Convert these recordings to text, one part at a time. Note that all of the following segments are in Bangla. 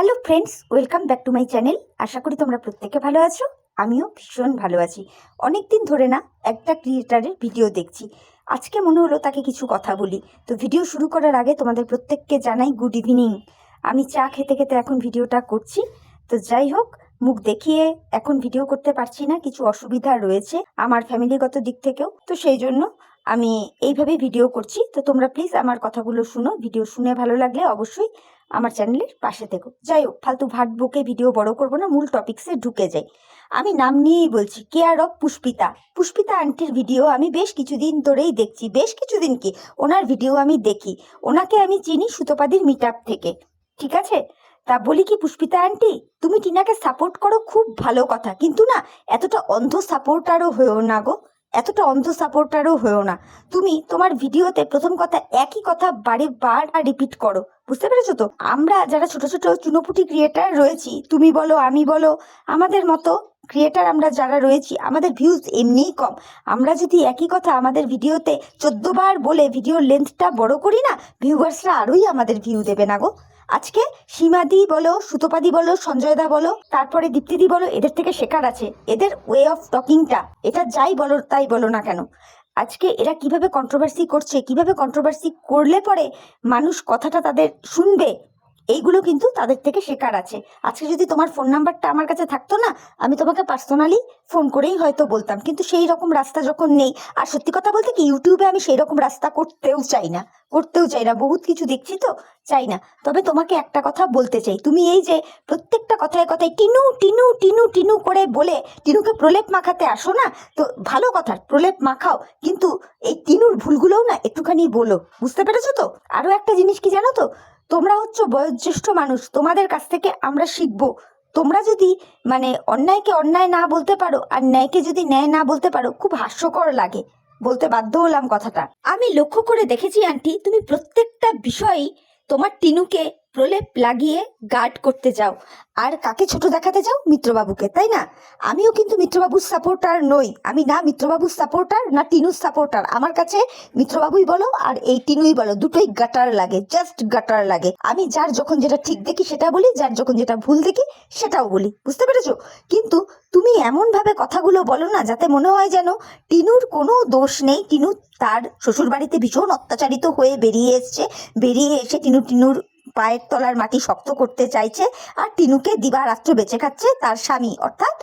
Hello friends welcome back to my channel আশা করি তোমরা প্রত্যেকে ভালো আছো। আমিও ভীষণ ভালো আছি। অনেক দিন ধরে না একটা ক্রিয়েটারের ভিডিও দেখছি। আজকে মনে হলো তাকে কিছু কথা বলি। তো ভিডিও শুরু করার আগে তোমাদের প্রত্যেককে জানাই গুড ইভিনিং আমি চা খেতে খেতে এখন ভিডিওটা করছি। তো যাই হোক, মুখ দেখিয়ে এখন ভিডিও করতে পারছি না, কিছু অসুবিধা রয়েছে আমার ফ্যামিলিগত দিক থেকেও। তো সেই জন্য আমি এইভাবে ভিডিও করছি। তো তোমরা প্লিজ আমার কথাগুলো শুনো। ভিডিও শুনে ভালো লাগলে অবশ্যই আমার চ্যানেলের পাশে থেকো। যাই হোক, ফালতু ভাট বুকে ভিডিও বড় করব না, মূল টপিক্সে ঢুকে যাই। আমি নাম নিয়েই বলছি কেয়ার অফ পুষ্পিতা। পুষ্পিতা আন্টির ভিডিও আমি বেশ কিছুদিন ধরেই দেখছি। বেশ কিছুদিন কি? ওনার ভিডিও আমি দেখি। ওনাকে আমি চিনি সুতোপাদির মিট থেকে। ঠিক আছে? তা বলি কি পুষ্পিতা আন্টি তুমি টিনাকে সাপোর্ট করো, খুব ভালো কথা। কিন্তু না, এতটা অন্ধ সাপোর্টারও হয়েও না গো। এতটা অন্ধ সাপোর্টারও হয়েও না। তুমি তোমার ভিডিওতে প্রথম কথা একই কথা বারে বার রিপিট করো, বুঝতে পেরেছ তো? আমরা যারা ছোট ছোট চুনোপুটি ক্রিয়েটার রয়েছি, তুমি বলো, আমি বলো, আমাদের মতো ক্রিয়েটার আমরা যারা রয়েছি, আমাদের ভিউজ এমনিই কম। আমরা যদি একই কথা আমাদের ভিডিওতে চোদ্দ বার বলে ভিডিওর লেন্থটা বড় করি না ভিউয়ার্সরা আরোই আমাদের ভিউ দেবে না গো। আজকে সীমাদি বলো সুতোপাদি বলো সঞ্জয়দা বলো, তারপরে দীপ্তিদি বলো, এদের থেকে শেখার আছে। এদের ওয়ে অফ টকিংটা এটা যাই বলো, তাই বলো না কেন? আজকে এরা কীভাবে কন্ট্রোভার্সি করছে, কীভাবে কন্ট্রোভার্সি করলে পরে মানুষ কথাটা তাদের শুনবে এইগুলো কিন্তু তাদের থেকে শেখার আছে। আজকে যদি তোমার ফোন নাম্বারটা আমার কাছে থাকতো না, আমি তোমাকে পার্সোনালি ফোন করেই হয়তো বলতাম। কিন্তু সেই রকম রাস্তা যখন নেই, আর সত্যি কথা বলতে কি ইউটিউবে আমি সেই রকম রাস্তা করতেও চাই না, করতেও চাই না। বহুত কিছু দেখছি তো, চাই না। তবে তোমাকে একটা কথা বলতে চাই, তুমি এই যে প্রত্যেকটা কথায় কথায় টিনু টিনু টিনু টিনু করে বলে টিনুকে প্রলেপ মাখাতে আসো না, তো ভালো কথা, প্রলেপ মাখাও। কিন্তু এই টিনুর ভুলগুলোও না একটুখানি বলো, বুঝতে পেরেছ তো? আরও একটা জিনিস কি জানো তো তোমরা হচ্ছে বয়োজ্যেষ্ঠ মানুষ, তোমাদের কাছ থেকে আমরা শিখব। তোমরা যদি মানে অন্যায়কে অন্যায় না বলতে পারো আর ন্যায়কে যদি ন্যায় না বলতে পারো, খুব হাস্যকর লাগে। বলতে বাধ্য হলাম কথাটা। আমি লক্ষ্য করে দেখেছি, আন্টি, তুমি প্রত্যেকটা বিষয়ই তোমার টিনুকে প্রলেপ লাগিয়ে গার্ড করতে যাও। আর কাকে ছোট দেখাতে যাও? মিত্রবাবুকে, তাই না? আমিও কিন্তু মিত্রবাবুর সাপোর্টার নই। আমি না মিত্রবাবুর সাপোর্টার না টিনুর সাপোর্টার আমার কাছে মিত্রবাবুই বলো আর এই টিনুই বলো। দুটোই গাটার লাগে জাস্ট গাটার লাগে। আমি যার যখন যেটা ঠিক দেখি সেটা বলি, যার যখন যেটা ভুল দেখি সেটাও বলি। বুঝতে পেরেছ? কিন্তু তুমি এমনভাবে কথাগুলো বলো না যাতে মনে হয় যেন টিনুর কোনো দোষ নেই। টিনু তার শ্বশুরবাড়িতে ভীষণ অত্যাচারিত হয়ে বেরিয়ে এসছে। বেরিয়ে এসে টিনু টিনুর পায়ের তলার মাটি শক্ত করতে চাইছে আর টিনুকে দিবারাত্র বেঁচে খাচ্ছে তার স্বামী, অর্থাৎ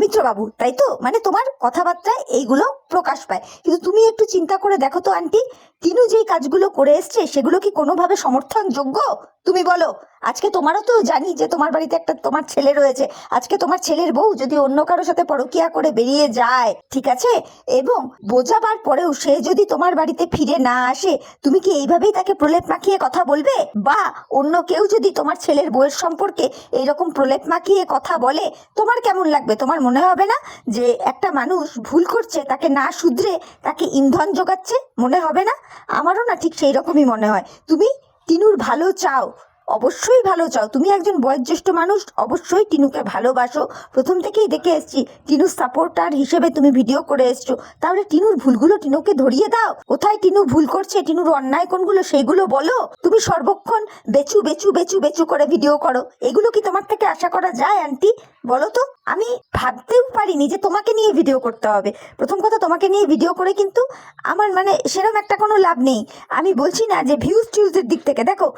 মিত্রবাবু, তাই তো? মানে তোমার কথাবার্তায় এইগুলো প্রকাশ পায়। কিন্তু তুমি একটু চিন্তা করে দেখো তো, আন্টি টিনু যেই কাজগুলো করে এসছে, সেগুলো কি কোনোভাবে সমর্থনযোগ্য? তুমি বলো। আজকে তোমারও তো জানি যে তোমার বাড়িতে একটা তোমার ছেলে রয়েছে। আজকে তোমার ছেলের বউ যদি অন্য কারোর সাথে পরকিয়া করে বেরিয়ে যায়, ঠিক আছে? এবং বোঝাবার পরেও সে যদি তোমার বাড়িতে ফিরে না আসে, তুমি কি এইভাবেই তাকে প্রলেপ মাখিয়ে কথা বলবে? বা অন্য কেউ যদি তোমার ছেলের বউয়ের সম্পর্কে এইরকম প্রলেপ মাখিয়ে কথা বলে, তোমার কেমন লাগবে? তোমার মনে হবে না যে একটা মানুষ ভুল করছে, তাকে না শুধরে তাকে ইন্ধন যোগাচ্ছে? মনে হবে না? আমারও না ঠিক সেই রকমই মনে হয়। তুমি টিনুর ভালো চাও, অবশ্যই ভালো চাও। তুমি একজন বয়োজ্যেষ্ঠ মানুষ, অবশ্যই টিনুকে ভালোবাসো। প্রথম থেকেই দেখে এসছি, টিনুর সাপোর্টার হিসেবে তুমি ভিডিও করে এসছো। তাহলে টিনুর ভুলগুলো টিনুকে ধরিয়ে দাও। কোথায় টিনু ভুল করছে, টিনুর অন্যায় কোনগুলো সেইগুলো বলো। তুমি সর্বক্ষণ বেচু বেচু বেচু বেচু করে ভিডিও করো। এগুলো কি তোমার থেকে আশা করা যায়, আন্টি? বলো তো আমি ভাবতেও পারিনি যে তোমাকে নিয়ে ভিডিও করতে হবে। প্রথম কথা, তোমাকে নিয়ে ভিডিও করে কিন্তু আমার মানে সেরকম একটা কোনো লাভ নেই। আমি বলছি না যে ভিউজ টিউজের দিক থেকে। দেখো,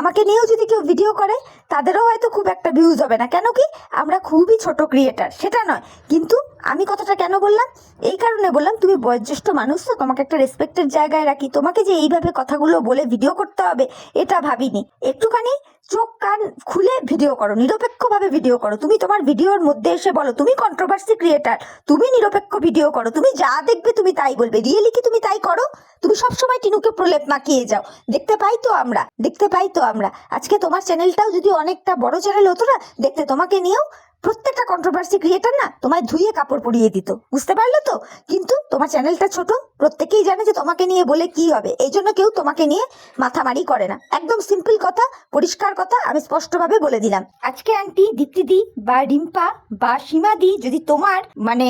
আমাকে নিয়েও যদি কেউ ভিডিও করে, তাদেরও হয়তো খুব একটা ভিউজ হবে না। কেন কি? আমরা খুবই ছোট ক্রিয়েটার সেটা নয়। কিন্তু আমি কথাটা কেন বললাম? এই কারণে বললাম, তুমি বয়োজ্যেষ্ঠ মানুষ, তো তোমাকে একটা রেসপেক্টের জায়গায় রাখি। তোমাকে যে এইভাবে কথাগুলো বলে ভিডিও করতে হবে, এটা ভাবিনি। একটুখানি চোখ কান খুলে ভিডিও করো, নিরপেক্ষভাবে ভিডিও করো। তুমি তোমার ভিডিওর মধ্যে এসে বলো, তুমি কন্ট্রোভার্সি ক্রিয়েটার তুমি নিরপেক্ষ ভিডিও করো। তুমি যা দেখবে তুমি তাই বলবে। রিয়েলি কি তুমি তাই করো? তুমি সবসময় টিনুকে প্রলেপ মাখিয়ে যাও। দেখতে পাই তো আমরা, দেখতে পাই তো আমরা। আজকে তোমার চ্যানেলটাও যদি অনেকটা বড় চ্যানেল হতো না, দেখতে তোমাকে নিয়েও প্রত্যেকটা কন্ট্রোভার্সি ক্রিয়েটার না তোমায় ধুয়ে কাপড় পরিয়ে দিত। বুঝতে পারলে তো? কিন্তু তোমার চ্যানেলটা ছোট। প্রত্যেকেই জানে যে তোমাকে নিয়ে বলে কি হবে। এই জন্য কেউ তোমাকে নিয়ে মাথামারি করে না। একদম সিম্পল কথা, পরিষ্কার কথা আমি স্পষ্টভাবে বলে দিলাম। আজকে আন্টি দীপ্তিদি বা রিম্পা বা সীমাদি যদি তোমার মানে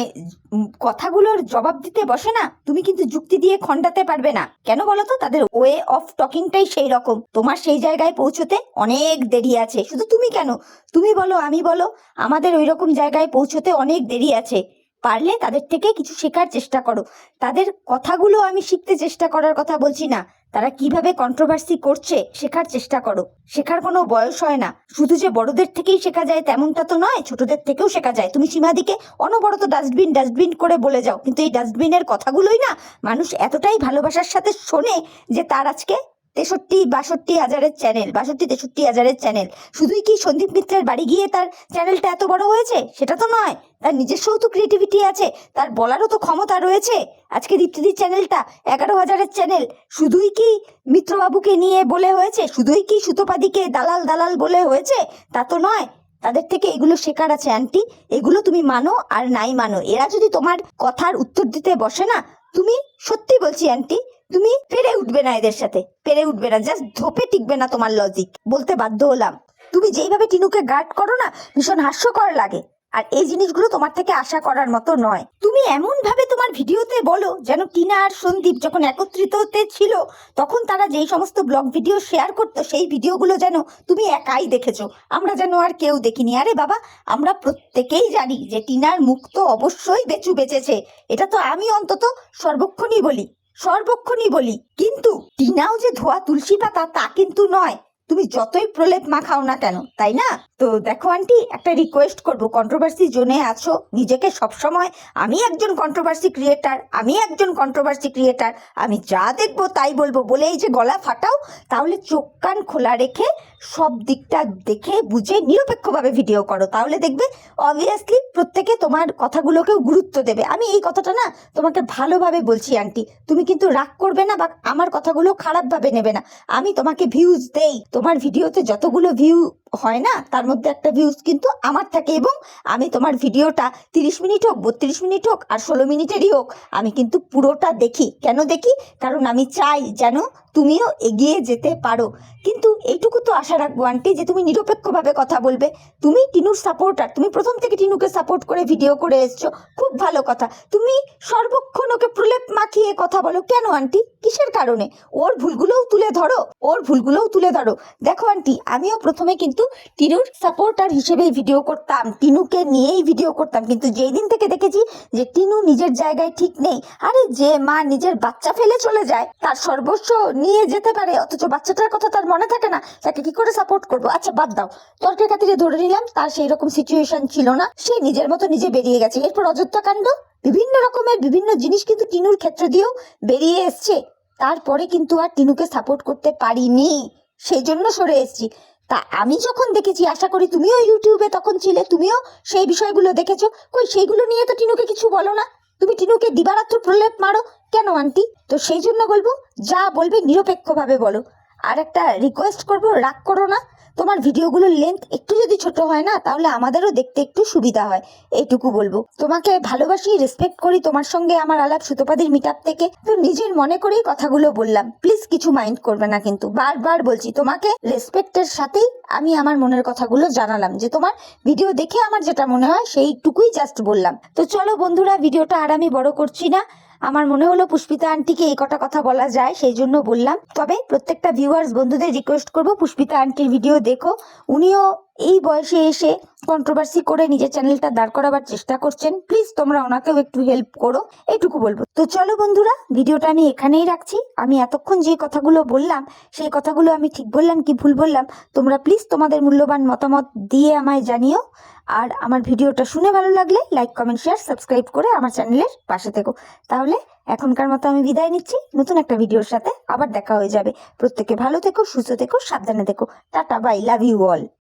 কথাগুলোর জবাব দিতে বসে না, তুমি কিন্তু যুক্তি দিয়ে খণ্ডাতে পারবে না। কেন বলো তো? তাদের ওয়ে অফ টকিংটাই সেই রকম। তোমার সেই জায়গায় পৌঁছতে অনেক দেরি আছে। শুধু তুমি কেন? তুমি বলো, আমি বলো, আমাদের ওই রকম জায়গায় পৌঁছতে অনেক দেরি আছে। পারলে তাদের থেকে কিছু শেখার চেষ্টা করো। তাদের কথাগুলো আমি শিখতে চেষ্টা করার কথা বলছি না। তারা কীভাবে কন্ট্রোভার্সি করছে শেখার চেষ্টা করো। শেখার কোনো বয়স হয় না। শুধু যে বড়দের থেকেই শেখা যায় তেমনটা তো নয়, ছোটদের থেকেও শেখা যায়। তুমি সীমাদিকে অনবরত ডাস্টবিন ডাস্টবিন করে বলে যাও। কিন্তু এই ডাস্টবিনের কথাগুলোই না মানুষ এতটাই ভালোবাসার সাথে শোনে যে তার আজকে তেষট্টি বাষট্টি হাজারের চ্যানেল বাষট্টি তেষট্টি হাজারের চ্যানেল শুধুই কি সন্দীপ মিত্রের বাড়ি গিয়ে তার চ্যানেলটা এত বড় হয়েছে? সেটা তো নয়। তার নিজস্বও তো ক্রিয়েটিভিটি আছে। তার বলারও তো ক্ষমতা রয়েছে। আজকে দীপ্তিদির চ্যানেলটা এগারো হাজারের চ্যানেল শুধুই কি মিত্রবাবুকে নিয়ে বলে হয়েছে? শুধুই কি সুতোপাদিকে দালাল দালাল বলে হয়েছে? তা তো নয়। তাদের থেকে এগুলো শেখার আছে, আন্টি। এগুলো তুমি মানো আর নাই মানো। এরা যদি তোমার কথার উত্তর দিতে বসে না, তুমি সত্যি বলছি, আন্টি তুমি পেরে উঠবে না এদের সাথে। পেরে উঠবে না জাস্ট ধোপে টিকবে না তোমার লজিক বলতে বাধ্য হলাম। তুমি যেইভাবে টিনুকে গার্ড করো না, ভীষণ হাস্যকর লাগে। আর এই জিনিসগুলো তোমার থেকে আশা করার মতো নয়। তুমি এমন ভাবে তোমার ভিডিওতে বলো যেন টিনা আর সন্দীপ যখন একত্রিত হতে ছিল, তখন তারা যেই সমস্ত ব্লগ ভিডিও শেয়ার করতো, সেই ভিডিওগুলো যেন তুমি একাই দেখেছ। আমরা যেন আর কেউ দেখিনি। আরে বাবা, আমরা প্রত্যেকেই জানি যে টিনার মুখ তো অবশ্যই বেচু বেঁচেছে। এটা তো আমি অন্তত সর্বক্ষণই বলি। সর্বক্ষণই বলি, কিন্তু টিনাও যে ধোয়া তুলসী পাতা তা কিন্তু নয়। তুমি যতই প্রলেপ মাখাও না কেন, তাই না? তো দেখো আন্টি, একটা রিকোয়েস্ট করব। কন্ট্রোভার্সি জোনে আছো, নিজেকে সবসময় আমি একজন কন্ট্রোভার্সি ক্রিয়েটার আমি একজন কন্ট্রোভার্সি ক্রিয়েটার আমি যা দেখব তাই বলব। বলে এই যে গলা ফাটাও, তাহলে চোখ কান খোলা রেখে সব দিকটা দেখে বুঝে নিরপেক্ষভাবে ভিডিও করো। তাহলে দেখবে অবভিয়াসলি প্রত্যেকে তোমার কথাগুলোকেও গুরুত্ব দেবে। আমি এই কথাটা না তোমাকে ভালোভাবে বলছি আন্টি। তুমি কিন্তু রাগ করবে না বা আমার কথাগুলো খারাপভাবে নেবে না। আমি তোমাকে ভিউজ দেই। তোমার ভিডিওতে যতগুলো ভিউ হয় না? তার মধ্যে একটা ভিউজ কিন্তু আমার থাকে এবং আমি তোমার ভিডিওটা তিরিশ মিনিট হোক, বত্রিশ মিনিট হোক আর ষোলো মিনিটেরই হোক, আমি কিন্তু পুরোটা দেখি। কেন দেখি? কারণ আমি চাই যেন তুমিও এগিয়ে যেতে পারো। কিন্তু এইটুকু তো আশা রাখব, আন্টি, যে তুমি নিরপেক্ষভাবে কথা বলবে। তুমি টিনুর সাপোর্টার তুমি প্রথম থেকে টিনুকে সাপোর্ট করে ভিডিও করে এসছো, খুব ভালো কথা। তুমি সর্বক্ষণ ওকে প্রলেপ মাখিয়ে কথা বলো। কেন, আন্টি? কিসের কারণে? ওর ভুলগুলোও তুলে ধরো। ওর ভুলগুলোও তুলে ধরো। দেখো, আন্টি, আমিও প্রথমে কিন্তু টিনুর সাপোর্টার হিসেবেই ভিডিও করতাম, টিনুকে নিয়েই ভিডিও করতাম। কিন্তু যেই দিন থেকে দেখেছি যে টিনু নিজের জায়গায় ঠিক নেই, আরে যে মা নিজের বাচ্চা ফেলে চলে যায়, তার সর্বস্ব নিয়ে যেতে পারে, অথচ বাচ্চাটার কথা তার মনে থাকে না, তাকে কি করে সাপোর্ট করব? আচ্ছা বাদ দাও। তর্কের খাতিরে ধরে নিলাম, তার সেই রকম সিচুয়েশন ছিল না। সে নিজের মতো নিজে বেরিয়ে গেছে। এরপর অযোধ্যা কাণ্ড, বিভিন্ন রকমের বিভিন্ন জিনিস কিন্তু টিনুর ক্ষেত্র দিয়েও বেরিয়ে এসছে। তারপরে কিন্তু আর টিনুকে সাপোর্ট করতে পারিনি। সেই জন্য সরে এসেছি। তা আমি যখন দেখেছি, আশা করি তুমিও ইউটিউবে তখন ছিলে, তুমিও সেই বিষয়গুলো দেখেছ। কই, সেইগুলো নিয়ে তো টিনুকে কিছু বলো না। তুমি টিনুকে দিবারাত্র প্রলেপ মারো। কেন আন্টি? তো সেই জন্য বলব, যা বলবে নিরপেক্ষভাবে বলো। আর একটা রিকোয়েস্ট করব, রাগ করো না। তোমার ভিডিওগুলোর লেন্থ একটু যদি ছোট হয় না, তাহলে আমাদেরও দেখতে একটু সুবিধা হয়। এইটুকু বলব। তোমাকে ভালোবাসি রেসপেক্ট করি, তোমার সঙ্গে আমার আলাপ সুতোপাদির মিট থেকে। তো নিজের মনে করেই কথাগুলো বললাম। প্লিজ কিছু মাইন্ড করবে না কিন্তু। বারবার বলছি, তোমাকে রেসপেক্টের সাথেই আমি আমার মনের কথাগুলো জানালাম। যে তোমার ভিডিও দেখে আমার যেটা মনে হয় সেইটুকুই জাস্ট বললাম। তো চলো বন্ধুরা ভিডিওটা আর আমি বড় করছি না। আমার মনে হলো পুষ্পিতা আন্টিকে এই কটা কথা বলা যায়, সেই জন্য বললাম। তবে প্রত্যেকটা ভিউয়ার্স বন্ধুদের রিকোয়েস্ট করব পুষ্পিতা আন্টির ভিডিও দেখো। উনিও এই বয়সে এসে কন্ট্রোভার্সি করে নিজের চ্যানেলটা দাঁড় করাবার চেষ্টা করছেন প্লিজ তোমরা ওনাকেও একটু হেল্প করো এইটুকু বলব। তো চলো বন্ধুরা, ভিডিওটা আমি এখানেই রাখছি। আমি এতক্ষণ যে কথাগুলো বললাম, সেই কথাগুলো আমি ঠিক বললাম কি ভুল বললাম, তোমরা প্লিজ তোমাদের মূল্যবান মতামত দিয়ে আমায় জানিও। আর আমার ভিডিওটা শুনে ভালো লাগলে লাইক কমেন্ট শেয়ার সাবস্ক্রাইব করে আমার চ্যানেলের পাশে থেকো। তাহলে এখনকার মতো আমি বিদায় নিচ্ছি। নতুন একটা ভিডিওর সাথে আবার দেখা হয়ে যাবে। প্রত্যেকে ভালো থেকো, সুস্থ থেকো, সাবধানে থেকো। Tata bye love you all